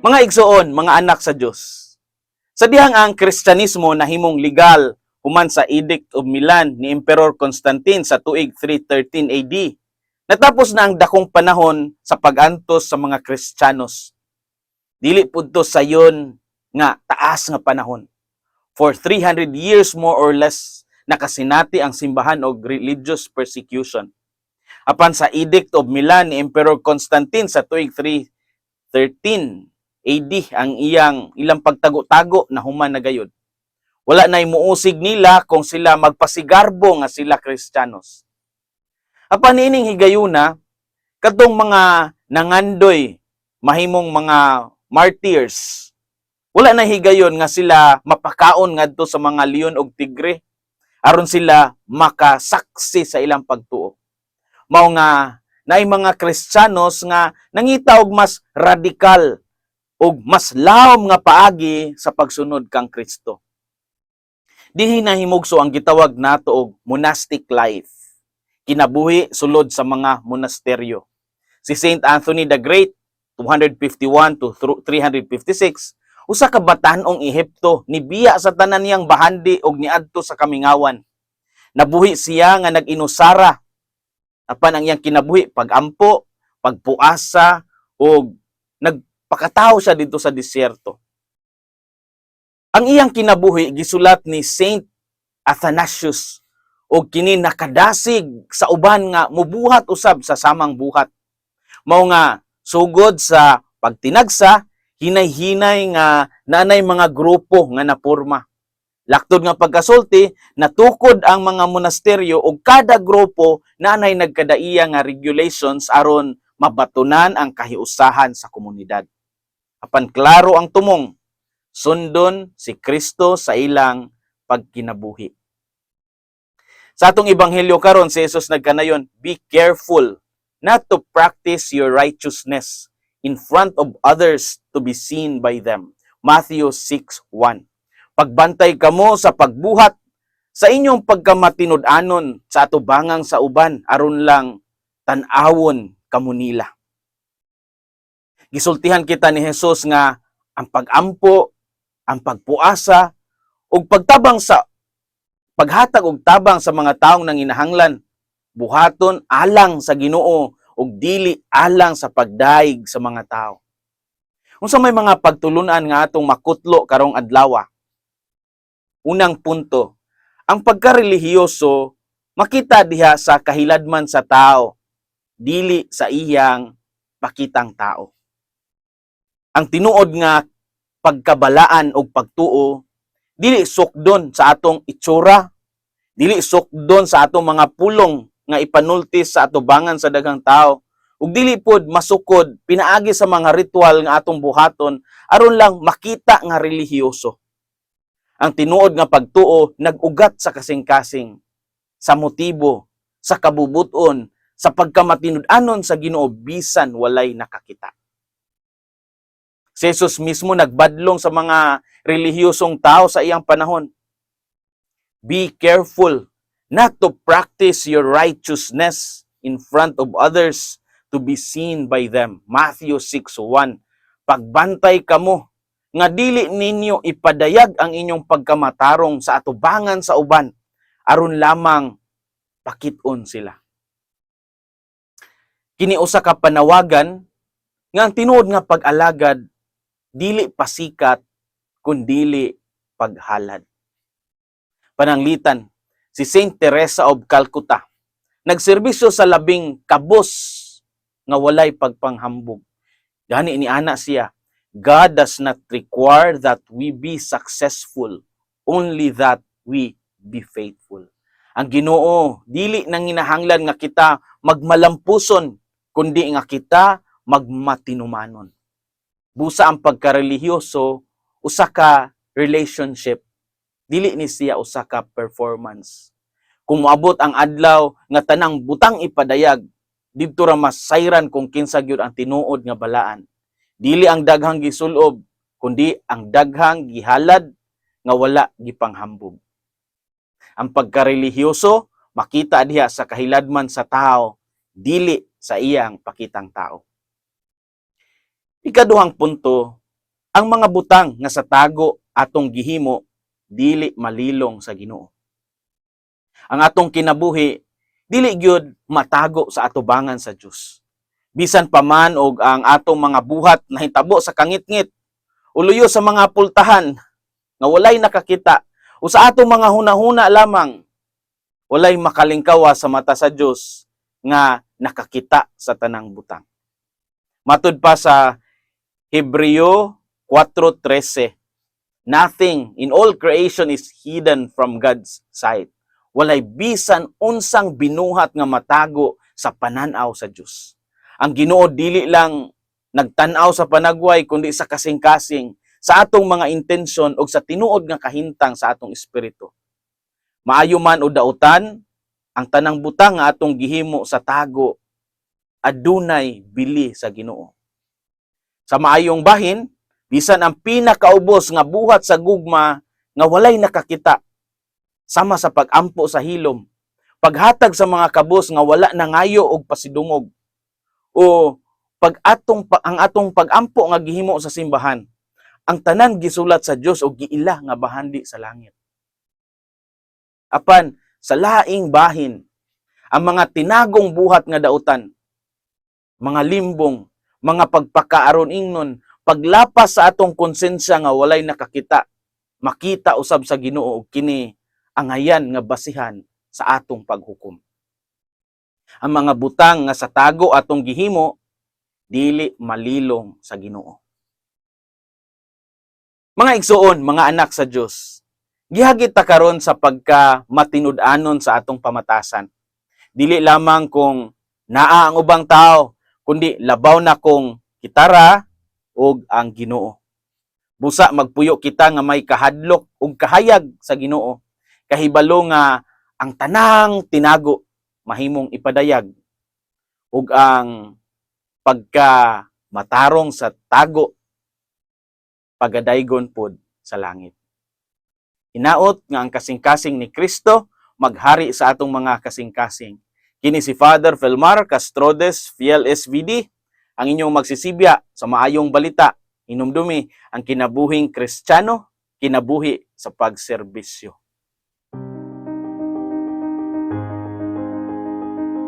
Mga igsoon, mga anak sa Dios. Sa dihang ang Kristyanismo nahimong legal human sa Edict of Milan ni Emperor Constantine sa tuig 313 AD. Natapos na ang dakong panahon sa pagantos sa mga Kristiyanos. Dili pudto sayon nga taas nga panahon. For 300 years more or less nakasinati ang simbahan og religious persecution. Apan sa Edict of Milan ni Emperor Constantine sa tuig 313 AD ang iyang ilang pagtago-tago na human na gayud. Wala na muusig nila kung sila magpasigarbo nga sila Kristiyanos. Apan ining higayuna kadtong mga nangandoy mahimong mga martyrs. Wala na higayon nga sila mapakaon ngadto sa mga leon og tigre aron sila makasaksi sa ilang pagtuo. Mao nga naay mga Kristiyanos nga nangita og mas radikal ug mas lawom nga paagi sa pagsunod kang Kristo. Dinhi nahimugso ang gitawag nato og monastic life. Kinabuhi sulod sa mga monasteryo. Si Saint Anthony the Great 251 to 356 usa ka batan-ong Ehipto nibiya sa tanan niyang bahandi og niadto sa kamingawan. Nabuhi siya nga nag-inusara apan ang iyang kinabuhi pagampo, pagpuasa og nagpakatawo siya dito sa disyerto. Ang iyang kinabuhi gisulat ni Saint Athanasius og kini nakadasig sa uban nga mubuhat usab sa samang buhat. Mao nga sugod sa pagtinagsa hinay-hinay nga nanay mga grupo nga naporma. Laktod nga pagkasulti, natukod ang mga monasteryo og kada grupo nanay nagkadaiya nga regulations aron mabatunan ang kahiusahan sa komunidad. Apan klaro ang tumong, sundon si Kristo sa ilang pagkinabuhi. Sa atong ebanghelyo karon si Jesus nagkanayon, be careful not to practice your righteousness in front of others to be seen by them. Matthew 6:1. Pagbantay kamo sa pagbuhat sa inyong pagkamatinud-anon sa atubangang sa uban aron lang tan-awon kamo nila. Gisultihan kita ni Jesus nga ang pagampo, ang pagpuasa ug pagtabang sa paghatag og tabang sa mga taong nanginahanglan buhaton alang sa Ginoo ug dili alang sa pagdaig sa mga tao. Unsa may mga pagtulunan nga atong makutlo karong adlaw? Unang punto, ang pagkarelihiyoso makita diha sa kahiladman sa tao, dili sa iyang pakitang tao. Ang tinuod nga pagkabalaan o pagtuo, dili sukdon sa atong itsura, dili sukdon sa atong mga pulong nga ipanultis sa atubangan sa daghang tao, ug dili pod masukod pinaagi sa mga ritual nga atong buhaton aron lang makita nga relihiyoso. Ang tinuod nga pagtuo nag-ugat sa kasing-kasing, sa motibo, sa kabubuton, sa pagkamatinud-anon sa Ginoo bisan walay nakakita. Si Jesus mismo nagbadlong sa mga relihiyosong tao sa iyang panahon. Be careful not to practice your righteousness in front of others to be seen by them. Matthew 6:1. Pagbantay kamo nga dili ninyo ipadayag ang inyong pagkamatarong sa atubangan sa uban aron lamang pakiton sila. Kini usa ka panawagan nga ang tinuod nga pag-alagad dili pasikat kun dili paghalad. Pananglitan si Saint Teresa of Calcutta nagserbisyo sa labing kabos nga walay pagpanghambog. Gani ni ana siya, God does not require that we be successful, only that we be faithful. Ang Ginoo dili nang ginahanglan nga kita magmalampuson kundi nga kita magmatinumanon. Busa ang pagkarelihiyoso usa ka relationship dili ni siya usa ka performance. Kung moabot ang adlaw nga tanang butang ipadayag didto ra masayran kung kinsa gyud ang tinuod nga balaan. Dili ang daghang gisulob kundi ang daghang gihalad nga wala gipanghambog. Ang pagkarelihiyoso makita diha sa kahiladman sa tao dili sa iyang pakitang tao. Ikaduhang punto, ang mga butang nga sa tago atong gihimo dili malilong sa Ginoo. Ang atong kinabuhi dili gyud matago sa atubangan sa Dios. Bisan pa man og ang atong mga buhat nahitabo sa kangitngit uluyo sa mga pultahan nga walay nakakita o sa atong mga hunahuna lamang walay makalingkawa sa mata sa Dios nga nakakita sa tanang butang. Matud pa sa Hebreo 4:13 Nothing in all creation is hidden from God's sight. Walay bisan unsang binuhat nga matago sa pananaw sa Dios. Ang Ginoo dili lang nagtan-aw sa panagway kundi sa kasing-kasing sa atong mga intensyon o sa tinuod nga kahintang sa atong espiritu. Maayo man o dautan, ang tanang butang nga atong gihimo sa tago adunay bili sa Ginoo. Sa maayong bahin, bisan ang pinakaubos nga buhat sa gugma nga walay nakakita. Sama sa pagampo sa hilom, paghatag sa mga kabos nga wala nangayo og pasidungog. O pag atong ang atong pagampo nga gihimo sa simbahan ang tanan gisulat sa Dios og giila nga bahandi sa langit. Apan sa laing bahin ang mga tinagong buhat nga dautan mga limbong mga pagpakaaron ingnon paglapas sa atong konsensya nga walay nakakita makita usab sa Ginoo og kini ang ayan nga basihan sa atong paghukom ang mga butang nga sa tago atong gihimo dili malilong sa Ginoo. Mga igsuon, mga anak sa Dios, gihagit ta karon sa pagka matinud-anon sa atong pamatasan. Dili lamang kung naa ang ubang tao, kundi labaw na kung kitara ug ang Ginoo. Busa magpuyo kita nga may kahadlok ug kahayag sa Ginoo. Kahibalo nga ang tanang tinago mahimong ipadayag ug ang pagka matarong sa tago pagadaygon pod sa langit. Inaot nga ang kasing-kasing ni Kristo maghari sa atong mga kasing-kasing. Kini si Father Felmar Castrodes, Fiel SVD, ang inyong magsisibya sa maayong balita, inumdumi ang kinabuhing Kristiyano, kinabuhi sa pagserbisyo.